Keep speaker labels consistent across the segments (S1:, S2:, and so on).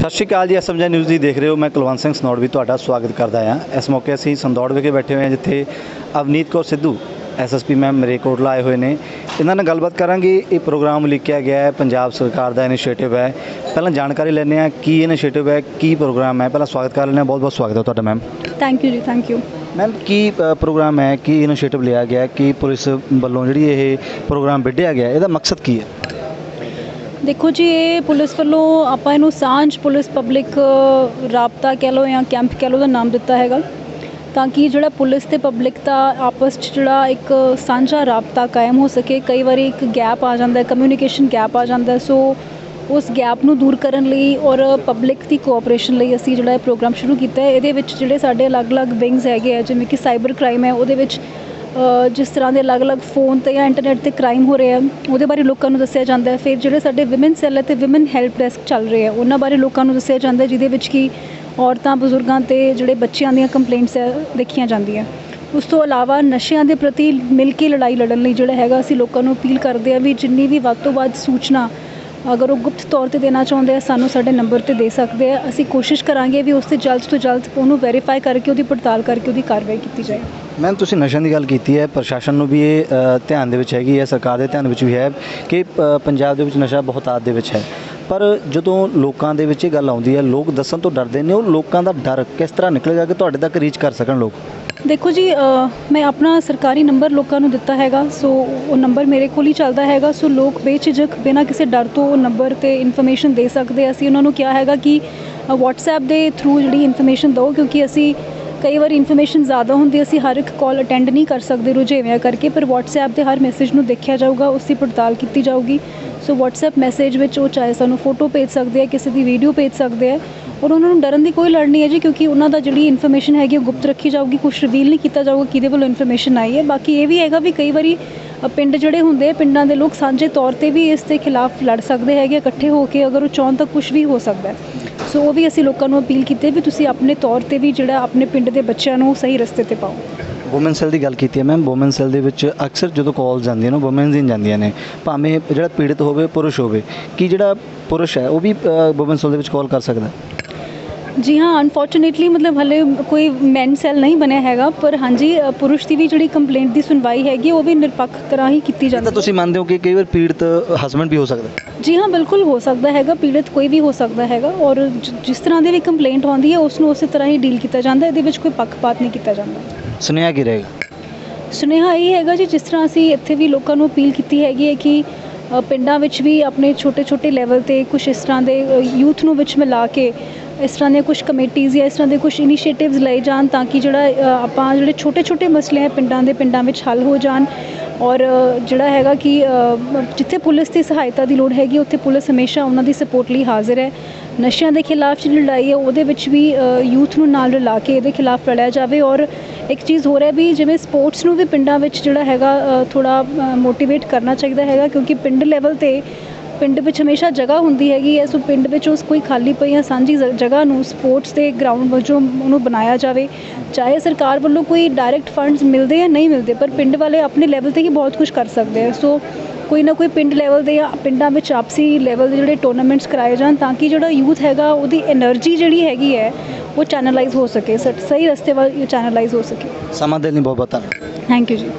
S1: ਸਤਿ ਸ਼੍ਰੀ ਅਕਾਲ ਜੀ SMG news ਦੀ ਦੇਖ ਰਹੇ ਹੋ। ਮੈਂ ਕੁਲਵੰਤ ਸਿੰਘ ਸਨੌੜ ਵੀ ਤੁਹਾਡਾ ਸਵਾਗਤ ਕਰਦਾ ਹਾਂ। ਇਸ ਮੌਕੇ ਅਸੀਂ ਸੰਦੌੜ ਵਿਖੇ ਬੈਠੇ ਹੋਏ ਹਾਂ ਜਿੱਥੇ ਅਵਨੀਤ ਕੌਰ ਸਿੱਧੂ ਐਸਐਸਪੀ ਮੈਮ ਮਰੇਕੋਟਲਾ ਆਏ ਹੋਏ ਨੇ। ਇਹਨਾਂ ਨਾਲ ਗੱਲਬਾਤ ਕਰਾਂਗੇ। ਇਹ ਪ੍ਰੋਗਰਾਮ ਲਿਖਿਆ ਗਿਆ ਹੈ। ਪੰਜਾਬ ਸਰਕਾਰ ਦਾ ਇਨੀਸ਼ੀਏਟਿਵ ਹੈ। ਪਹਿਲਾਂ ਜਾਣਕਾਰੀ ਲੈਂਦੇ ਹਾਂ ਕੀ ਇਨੀਸ਼ੀਏਟਿਵ ਹੈ ਕੀ ਪ੍ਰੋਗਰਾਮ ਹੈ। ਪਹਿਲਾਂ ਸਵਾਗਤ ਕਰ ਹਾਂ। ਬਹੁਤ ਬਹੁਤ ਸਵਾਗਤ ਹੈ ਤੁਹਾਡਾ ma'am.
S2: Thank you ji thank you
S1: ma'am Ki program ਹੈ? ਕੀ ਇਨੀਸ਼ੀਏਟਿਵ ਲਿਆ ਗਿਆ? ਹੈ ਕੀ ਪੁਲਿਸ ਵੱਲੋਂ ਜਿਹੜੀ ਇਹ ਪ੍ਰੋਗਰਾਮ ਵਿੱਢਿਆ ਗਿਆ ਇਹਦਾ ਮਕਸਦ ਕੀ ਹੈ?
S2: ਦੇਖੋ ਜੀ, ਇਹ ਪੁਲਿਸ ਵੱਲੋਂ ਆਪਾਂ ਇਹਨੂੰ ਸਾਂਝ ਪੁਲਿਸ ਪਬਲਿਕ ਰਾਬਤਾ ਕਹਿ ਲਓ ਜਾਂ ਕੈਂਪ ਕਹਿ ਲਓ ਦਾ ਨਾਮ ਦਿੱਤਾ ਹੈਗਾ। ਤਾਂ ਕਿ ਜਿਹੜਾ ਪੁਲਿਸ ਤੇ ਪਬਲਿਕ ਦਾ ਆਪਸ 'ਚ ਜਿਹੜਾ ਇੱਕ ਸਾਂਝਾ ਰਾਬਤਾ ਕਾਇਮ ਹੋ ਸਕੇ, ਕਈ ਵਾਰੀ ਇੱਕ ਗੈਪ ਆ ਜਾਂਦਾ ਕਮਿਊਨੀਕੇਸ਼ਨ ਗੈਪ ਆ ਜਾਂਦਾ। ਸੋ ਉਸ ਗੈਪ ਨੂੰ ਦੂਰ ਕਰਨ ਲਈ ਔਰ ਪਬਲਿਕ ਦੀ ਕੋਆਪਰੇਸ਼ਨ ਲਈ ਅਸੀਂ ਜਿਹੜਾ ਇਹ ਪ੍ਰੋਗਰਾਮ ਸ਼ੁਰੂ ਕੀਤਾ ਹੈ, ਇਹਦੇ ਵਿੱਚ ਜਿਹੜੇ ਸਾਡੇ ਅਲੱਗ-ਅਲੱਗ ਵਿੰਗਸ ਹੈਗੇ ਆ, ਜਿਵੇਂ ਕਿ ਸਾਈਬਰ ਕ੍ਰਾਈਮ ਹੈ, ਉਹਦੇ ਵਿੱਚ ਜਿਸ ਤਰ੍ਹਾਂ ਦੇ ਅਲੱਗ-ਅਲੱਗ ਫੋਨ ਤੇ ਜਾਂ ਇੰਟਰਨੈਟ ਤੇ ਕ੍ਰਾਈਮ ਹੋ ਰਹੇ ਆ, ਉਹਦੇ ਬਾਰੇ ਲੋਕਾਂ ਨੂੰ ਦੱਸਿਆ ਜਾਂਦਾ ਹੈ। ਫਿਰ ਜਿਹੜੇ ਸਾਡੇ ਔਮਨ ਸੈੱਲ ਅਤੇ ਤੇ ਹੈਲਪ ਡੈਸਕ ਚੱਲ ਰਹੇ ਆ, ਉਹਨਾਂ ਬਾਰੇ ਲੋਕਾਂ ਨੂੰ ਦੱਸਿਆ ਜਾਂਦਾ ਜਿਹਦੇ ਵਿੱਚ ਕਿ ਔਰਤਾਂ, ਬਜ਼ੁਰਗਾਂ ਤੇ ਜਿਹੜੇ ਬੱਚਿਆਂ ਦੀਆਂ ਕੰਪਲੇਂਟਸ ਹੈ, ਦੇਖੀਆਂ ਜਾਂਦੀਆਂ। ਉਸ ਤੋਂ ਇਲਾਵਾ ਨਸ਼ਿਆਂ ਦੇ ਪ੍ਰਤੀ ਮਿਲ ਕੇ ਲੜਾਈ ਲੜਨ ਲਈ ਜਿਹੜਾ ਹੈਗਾ, ਅਸੀਂ ਲੋਕਾਂ ਨੂੰ ਅਪੀਲ ਕਰਦੇ ਆ ਵੀ ਜਿੰਨੀ ਵੀ ਵੱਧ ਤੋਂ ਵੱਧ ਸੂਚਨਾ ਅਗਰ ਉਹ ਗੁਪਤ ਤੌਰ ਤੇ ਦੇਣਾ ਚਾਹੁੰਦੇ ਆ, ਸਾਨੂੰ ਸਾਡੇ ਨੰਬਰ ਤੇ ਦੇ ਸਕਦੇ ਆ। ਅਸੀਂ ਕੋਸ਼ਿਸ਼ ਕਰਾਂਗੇ ਵੀ ਉਸ ਤੇ ਜਲਦ ਤੋਂ ਜਲਦ ਉਹਨੂੰ ਵੈਰੀਫਾਈ ਕਰਕੇ ਉਹਦੀ ਪੜਤਾਲ ਕਰਕੇ ਉਹਦੀ ਕਾਰਵਾਈ ਕੀਤੀ ਜਾਏ।
S1: ਮੈਮ ਤੁਸੀਂ ਨਸ਼ਿਆਂ ਦੀ ਗੱਲ ਕੀਤੀ ਹੈ। ਪ੍ਰਸ਼ਾਸਨ ਨੂੰ ਵੀ ਇਹ ਧਿਆਨ ਦੇ ਵਿੱਚ ਹੈਗੀ ਹੈ, ਸਰਕਾਰ ਦੇ ਧਿਆਨ ਵਿੱਚ ਵੀ ਹੈ ਕਿ ਪੰਜਾਬ ਦੇ ਵਿੱਚ ਨਸ਼ਾ ਬਹੁਤ ਆਦ ਦੇ ਵਿੱਚ ਹੈ। ਪਰ ਜਦੋਂ ਲੋਕਾਂ ਦੇ ਵਿੱਚ ਇਹ ਗੱਲ ਆਉਂਦੀ ਹੈ, ਲੋਕ ਦੱਸਣ ਤੋਂ ਡਰਦੇ ਨੇ, ਉਹ ਲੋਕਾਂ ਦਾ ਡਰ ਕਿਸ ਤਰ੍ਹਾਂ ਨਿਕਲੇਗਾ ਕਿ ਤੁਹਾਡੇ ਤੱਕ ਰੀਚ ਕਰ ਸਕਣ ਲੋਕ?
S2: ਦੇਖੋ ਜੀ ਮੈਂ ਆਪਣਾ ਸਰਕਾਰੀ ਨੰਬਰ ਲੋਕਾਂ ਨੂੰ ਦਿੱਤਾ ਹੈਗਾ, ਸੋ ਉਹ ਨੰਬਰ ਮੇਰੇ ਕੋਲ ਹੀ ਚੱਲਦਾ ਹੈਗਾ, ਸੋ ਲੋਕ ਬੇਝਿਜਕ ਬਿਨਾਂ ਕਿਸੇ ਡਰ ਤੋਂ ਉਹ ਨੰਬਰ ਤੇ ਇਨਫੋਰਮੇਸ਼ਨ ਦੇ ਸਕਦੇ ਆ। ਅਸੀਂ ਉਹਨਾਂ ਨੂੰ ਕਿਹਾ ਹੈਗਾ ਕਿ WhatsApp ਦੇ ਥਰੂ ਜਿਹੜੀ ਇਨਫੋਰਮੇਸ਼ਨ ਦਿਓ, ਕਿਉਂਕਿ ਅਸੀਂ ਕਈ ਵਾਰ ਇਨਫੋਰਮੇਸ਼ਨ ਜ਼ਿਆਦਾ ਹੁੰਦੀ ਅਸੀਂ ਹਰ ਇੱਕ ਕਾਲ ਅਟੈਂਡ ਨਹੀਂ ਕਰ ਸਕਦੇ ਰੁਝੇਵਿਆਂ ਕਰਕੇ, ਪਰ WhatsApp ਦੇ ਹਰ ਮੈਸੇਜ ਨੂੰ ਦੇਖਿਆ ਜਾਊਗਾ ਉਸ ਦੀ ਪੜਤਾਲ ਕੀਤੀ ਜਾਊਗੀ ਸੋ WhatsApp ਮੈਸੇਜ ਵਿੱਚ ਉਹ ਚਾਹੇ ਸਾਨੂੰ ਫੋਟੋ ਭੇਜ ਸਕਦੇ ਆ, ਕਿਸੇ ਦੀ ਵੀਡੀਓ ਭੇਜ ਸਕਦੇ ਆ ਔਰ ਉਹਨਾਂ ਨੂੰ ਡਰਨ ਦੀ ਕੋਈ ਲੋੜ ਨਹੀਂ ਹੈ ਜੀ, ਕਿਉਂਕਿ ਉਹਨਾਂ ਦਾ ਜਿਹੜੀ ਇਨਫੋਰਮੇਸ਼ਨ ਹੈਗੀ ਉਹ ਗੁਪਤ ਰੱਖੀ ਜਾਊਗੀ ਕੁਝ ਰਿਵੀਲ ਨਹੀਂ ਕੀਤਾ ਜਾਊਗਾ ਕਿਹਦੇ ਵੱਲੋਂ ਇਨਫੋਰਮੇਸ਼ਨ ਆਈ ਹੈ। ਬਾਕੀ ਇਹ ਵੀ ਹੈਗਾ ਵੀ ਕਈ ਵਾਰੀ ਪਿੰਡ ਜਿਹੜੇ ਹੁੰਦੇ ਪਿੰਡਾਂ ਦੇ ਲੋਕ ਸਾਂਝੇ ਤੌਰ ਤੇ ਵੀ ਇਸ ਦੇ ਖਿਲਾਫ ਲੜ ਸਕਦੇ ਹੈਗੇ ਇਕੱਠੇ ਹੋ ਕੇ ਅਗਰ ਉਹ ਚਾਹੁਣ ਤਾਂ ਕੁਝ ਵੀ ਹੋ ਸਕਦਾ ਸੋ ਉਹ ਵੀ ਅਸੀਂ ਲੋਕਾਂ ਨੂੰ ਅਪੀਲ ਕੀਤੀ ਵੀ ਤੁਸੀਂ ਆਪਣੇ ਤੌਰ ਤੇ ਵੀ ਜਿਹੜਾ ਆਪਣੇ ਪਿੰਡ ਦੇ ਬੱਚਿਆਂ ਨੂੰ ਸਹੀ ਰਸਤੇ ਤੇ ਪਾਓ।
S1: ਵੂਮਨ ਸੈੱਲ ਦੀ ਗੱਲ ਕੀਤੀ ਹੈ ਮੈਮ ਵੂਮਨ ਸੈੱਲ ਦੇ ਵਿੱਚ ਅਕਸਰ ਜਦੋਂ ਕਾਲਸ ਜਾਂਦੀਆਂ ਨੇ ਵੂਮਨਸ ਹੀ ਜਾਂਦੀਆਂ ਨੇ। ਭਾਵੇਂ ਜਿਹੜਾ ਪੀੜਤ ਹੋਵੇ, ਪੁਰਸ਼ ਹੋਵੇ, ਕਿ ਜਿਹੜਾ ਪੁਰਸ਼ ਹੈ, ਉਹ ਵੀ ਵੂਮਨ ਸੈੱਲ ਦੇ ਵਿੱਚ ਕਾਲ ਕਰ ਸਕਦਾ
S2: ਜੀ ਹਾਂ ਅਨਫੋਰਚੂਨੇਟਲੀ ਮਤਲਬ ਹਲੇ ਕੋਈ ਮੈਨ ਸੈੱਲ ਨਹੀਂ ਬਣਿਆ ਹੈਗਾ ਪਰ ਹਾਂਜੀ ਪੁਰਸ਼ ਦੀ ਵੀ ਜਿਹੜੀ ਕੰਪਲੇਂਟ ਦੀ ਸੁਣਵਾਈ ਹੈਗੀ ਉਹ ਵੀ ਨਿਰਪੱਖ ਤਰ੍ਹਾਂ ਹੀ ਕੀਤੀ ਜਾਂਦੀ
S1: ਤਾਂ
S2: ਹੈ
S1: ਤੁਸੀਂ ਮੰਨਦੇ ਹੋ ਕਿ ਕਈ ਵਾਰ ਪੀੜਤ ਹਸਬੰਡ ਵੀ ਹੋ ਸਕਦਾ
S2: ਜੀ ਹਾਂ ਬਿਲਕੁਲ ਹੋ ਸਕਦਾ ਹੈਗਾ ਪੀੜਤ ਕੋਈ ਵੀ ਹੋ ਸਕਦਾ ਹੈਗਾ ਔਰ ਜਿਸ ਤਰ੍ਹਾਂ ਦੀ ਵੀ ਕੰਪਲੇਂਟ ਆਉਂਦੀ ਹੈ ਉਸ ਨੂੰ ਉਸੇ ਤਰ੍ਹਾਂ ਹੀ ਡੀਲ ਕੀਤਾ ਜਾਂਦਾ ਇਹਦੇ ਵਿੱਚ ਕੋਈ ਪੱਖਪਾਤ ਨਹੀਂ ਕੀਤਾ ਜਾਂਦਾ।
S1: ਸੁਨੇਹਾ ਕੀ ਰਹੇਗਾ?
S2: ਸੁਨੇਹਾ ਇਹ ਹੈਗਾ ਜੀ ਜਿਸ ਤਰ੍ਹਾਂ ਅਸੀਂ ਇੱਥੇ ਵੀ ਲੋਕਾਂ ਨੂੰ ਅਪੀਲ ਕੀਤੀ ਹੈਗੀ ਹੈ ਕਿ ਪਿੰਡਾਂ ਵਿੱਚ ਵੀ ਆਪਣੇ ਛੋਟੇ-ਛੋਟੇ ਲੈਵਲ ਤੇ ਕੁਝ ਇਸ ਤਰ੍ਹਾਂ ਦੇ ਯੂਥ ਨੂੰ ਵਿੱਚ ਮਿਲਾ ਕੇ ਇਸ ਤਰ੍ਹਾਂ ਦੀਆਂ ਕੁਝ ਕਮੇਟੀਆਂ ਜਾਂ ਇਸ ਤਰ੍ਹਾਂ ਦੇ ਕੁਝ ਇਨੀਸ਼ੀਏਟਿਵਸ ਲਏ ਜਾਣ ਤਾਂ ਕਿ ਜਿਹੜਾ ਆਪਾਂ ਜਿਹੜੇ ਛੋਟੇ-ਛੋਟੇ ਮਸਲੇ ਹੈ ਪਿੰਡਾਂ ਦੇ ਪਿੰਡਾਂ ਵਿੱਚ ਹੱਲ ਹੋ ਜਾਣ ਔਰ ਜਿਹੜਾ ਹੈਗਾ ਕਿ ਜਿੱਥੇ ਪੁਲਿਸ ਦੀ ਸਹਾਇਤਾ ਦੀ ਲੋੜ ਹੈਗੀ, ਉੱਥੇ ਪੁਲਿਸ ਹਮੇਸ਼ਾ ਉਹਨਾਂ ਦੀ ਸਪੋਰਟ ਲਈ ਹਾਜ਼ਰ ਹੈ। ਨਸ਼ਿਆਂ ਦੇ ਖਿਲਾਫ ਜਿਹੜੀ ਲੜਾਈ ਹੈ, ਉਹਦੇ ਵਿੱਚ ਵੀ ਯੂਥ ਨੂੰ ਨਾਲ ਰਲਾ ਕੇ ਇਹਦੇ ਖਿਲਾਫ ਲੜਿਆ ਜਾਵੇ ਔਰ ਇੱਕ ਚੀਜ਼ ਹੋ ਰਿਹਾ ਵੀ ਜਿਵੇਂ ਸਪੋਰਟਸ ਨੂੰ ਵੀ ਪਿੰਡਾਂ ਵਿੱਚ ਜਿਹੜਾ ਹੈਗਾ ਥੋੜਾ ਮੋਟੀਵੇਟ ਕਰਨਾ ਚਾਹੀਦਾ ਹੈਗਾ ਕਿਉਂਕਿ ਪਿੰਡ ਲੈਵਲ ਤੇ ਪਿੰਡ ਵਿੱਚ ਹਮੇਸ਼ਾ ਜਗ੍ਹਾ ਹੁੰਦੀ ਹੈਗੀ ਹੈ ਸੋ ਪਿੰਡ ਵਿੱਚ ਉਸ ਕੋਈ ਖਾਲੀ ਪਈਆਂ ਸਾਂਝੀ ਜਗ੍ਹਾ ਨੂੰ ਸਪੋਰਟਸ ਦੇ ਗਰਾਊਂਡ ਵਜੋਂ ਉਹਨੂੰ ਬਣਾਇਆ ਜਾਵੇ। ਚਾਹੇ ਸਰਕਾਰ ਵੱਲੋਂ ਕੋਈ ਡਾਇਰੈਕਟ ਫੰਡਸ ਮਿਲਦੇ ਜਾਂ ਨਹੀਂ ਮਿਲਦੇ ਪਰ ਪਿੰਡ ਵਾਲੇ ਆਪਣੇ ਲੈਵਲ ਤੇ ਹੀ ਬਹੁਤ ਕੁਝ ਕਰ ਸਕਦੇ ਆ। ਸੋ ਕੋਈ ਨਾ ਕੋਈ ਪਿੰਡ ਲੈਵਲ ਦੇ ਜਾਂ ਪਿੰਡਾਂ ਵਿੱਚ ਆਪਸੀ ਲੈਵਲ ਦੇ ਜਿਹੜੇ ਟੂਰਨਾਮੈਂਟਸ ਕਰਾਏ ਜਾਣ ਤਾਂ ਕਿ ਜਿਹੜਾ ਯੂਥ ਹੈਗਾ ਉਹਦੀ એનર્ਜੀ ਜਿਹੜੀ ਹੈਗੀ ਹੈ ਉਹ ਚੈਨਲਾਈਜ਼ ਹੋ ਸਕੇ। ਸਹੀ ਰਸਤੇ ਵੱਲ ਚੈਨਲਾਈਜ਼ ਹੋ ਸਕੇ।
S1: ਸਮਾਂ ਦੇਣੀ ਬਹੁਤ ਬਹੁਤ ਧੰਨਵਾਦ।
S2: ਥੈਂਕ ਯੂ ਜੀ।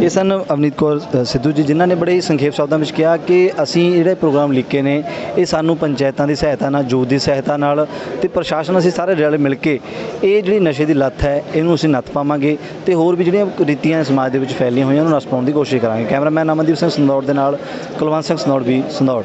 S1: ਇਹ ਸਨ ਅਵਨੀਤ ਕੌਰ ਸਿੱਧੂ ਜੀ, ਜਿਨ੍ਹਾਂ ਨੇ ਬੜੇ ਸੰਖੇਪ ਸ਼ਬਦਾਂ ਵਿੱਚ ਕਿਹਾ ਕਿ ਅਸੀਂ ਜਿਹੜੇ ਪ੍ਰੋਗਰਾਮ ਲਿਖੇ ਨੇ, ਇਹ ਸਾਨੂੰ ਪੰਚਾਇਤਾਂ ਦੀ ਸਹਾਇਤਾ ਨਾਲ ਜੂਥ ਦੀ ਸਹਾਇਤਾ ਨਾਲ ਤੇ ਪ੍ਰਸ਼ਾਸਨ ਅਸੀਂ ਸਾਰੇ ਰਲ ਮਿਲ ਕੇ ਇਹ ਜਿਹੜੀ ਨਸ਼ੇ ਦੀ ਲੱਤ ਹੈ, ਇਹਨੂੰ ਅਸੀਂ ਨੱਥ ਪਾਵਾਂਗੇ ਤੇ ਹੋਰ ਵੀ ਜਿਹੜੀਆਂ ਰੀਤੀਆਂ ਸਮਾਜ ਦੇ ਵਿੱਚ ਫੈਲੀਆਂ ਹੋਈਆਂ, ਉਹਨੂੰ ਨੱਥ ਪਾਉਣ ਦੀ ਕੋਸ਼ਿਸ਼ ਕਰਾਂਗੇ। ਕੈਮਰਾਮੈਨ ਅਮਨਦੀਪ ਸਿੰਘ ਸੰਦੌੜ ਦੇ ਨਾਲ, ਕੁਲਵੰਤ ਸਿੰਘ ਸੰਦੌੜ ਵੀ ਸੰਦੌੜ।